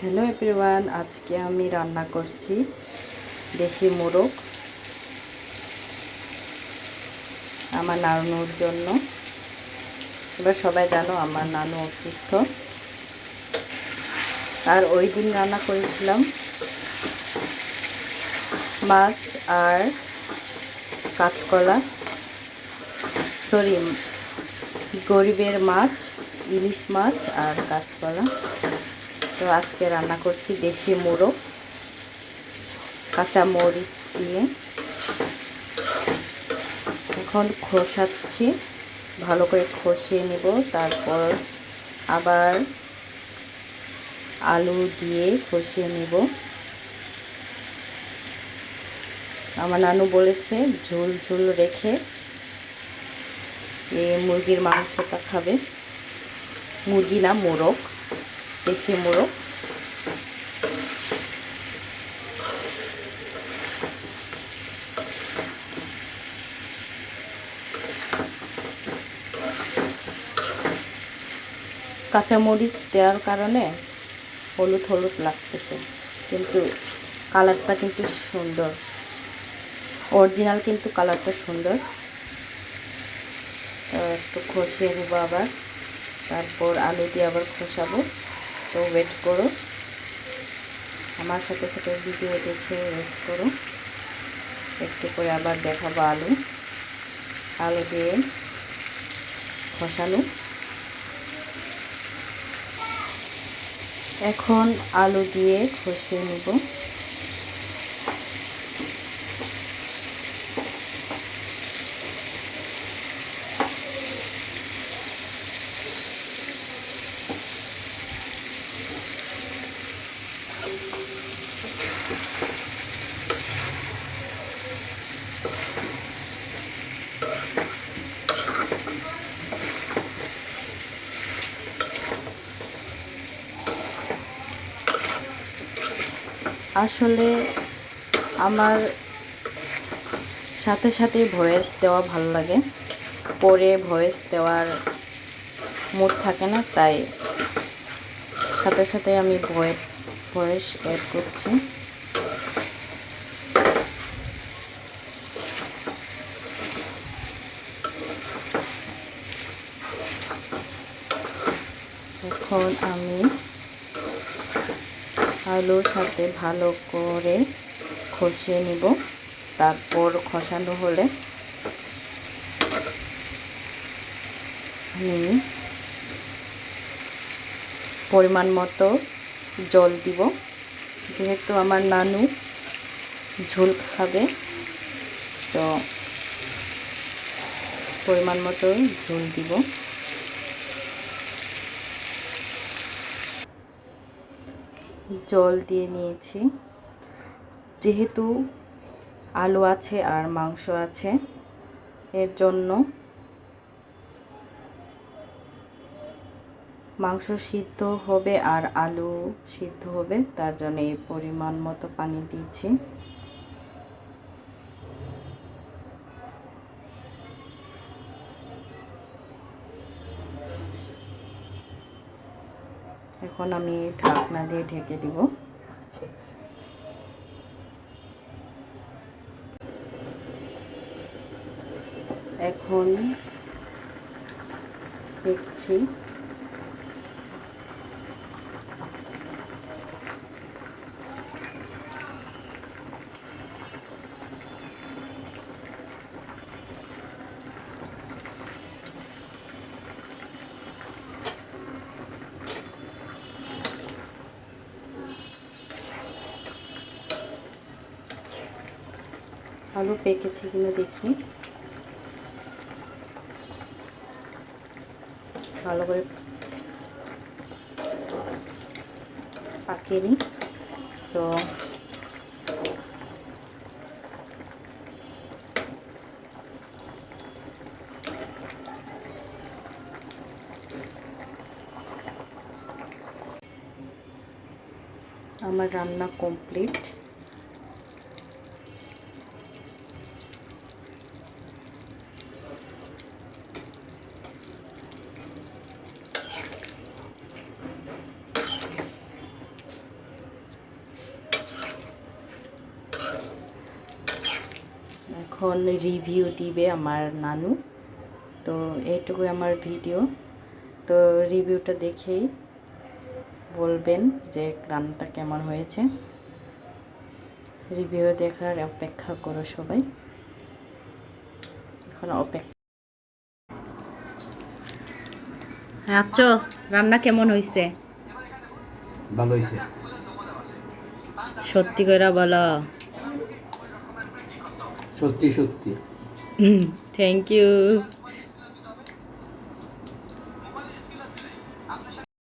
Hello everyone, আজকে আমি রান্না করছি দেশি মোরগ আমার নানুর জন্য। এবার সবাই জানো আমার নানু অসুস্থ। আর ওই দিন রান্না করেছিলাম মাছ আর কাঁচকলা। সরি গরিবের মাছ, ইলিশ মাছ আর কাঁচকলা। তো আজকে রান্না করছি দেশি মুড়ো কাঁচা মরিচ দিয়ে। এখন খোসাচ্ছি, ভালো করে খসিয়ে নেব, তারপর আবার আলু দিয়ে খসিয়ে নেব। আমার নানু বলেছে, ঝোল ঝোল রেখে এ মুরগির মাংসটা খাবে। মুরগি না, মোরগ। দেশি মোরগ কাঁচামরিচ দেওয়ার কারণে হলুদ হলুদ লাগতেছে, কিন্তু কালারটা কিন্তু সুন্দর। অরিজিনাল কিন্তু কালারটা সুন্দর। একটু খসিয়ে নেব আবার, তারপর আলু দিয়ে আবার খসাবো। তো ওয়েট করো। আমার সাথে সাথে ভিডিও দেখে ওয়েট করো। একটু করে আবার দেখাবো আলু। আলু দিয়ে খসানো এখন আলু দিয়ে খসিয়ে নেব। আসলে আমার সাথে সাথে ভয়েস দেওয়া ভালো লাগে। পরে ভয়েস দেওয়ার মুড থাকে না, তাই সাথে সাথে আমি ভয়েস ভয়েস অ্যাড করছি। এখন আমি আলুর সাথে ভালো করে খসিয়ে নিব। তারপর খসানো হলে আমি পরিমাণ মতো জল দিব। যেহেতু আমার নানু ঝোল খাবে, তো পরিমাণ মতো ঝোল দিব। জল দিয়ে নিয়েছি। যেহেতু আলু আছে আর মাংস আছে, এর জন্য মাংস সিদ্ধ হবে আর আলু সিদ্ধ হবে, তার জন্য এই পরিমাণ মতো পানি দিয়েছি। এখন আমি ঢাকনা দিয়ে ঢেকে দিব। এখন দেখছি আলু পেকেছে কিনা দেখি। ভালো করে পাকিয়ে নিই। তো আমার রান্না কমপ্লিট। এখন রিভিউ দিবে আমার নানু। তো এইটুকুই আমার ভিডিও তো রিভিউটা দেখেই বলবেন যে রান্নাটা কেমন হয়েছে। রিভিউ দেখার অপেক্ষা করো সবাই। এখন অপেক্ষা আচ্ছা রান্না কেমন হয়েছে ভালো হয়েছে সত্যি করে বলো। সত্যি সত্যি থ্যাংক ইউ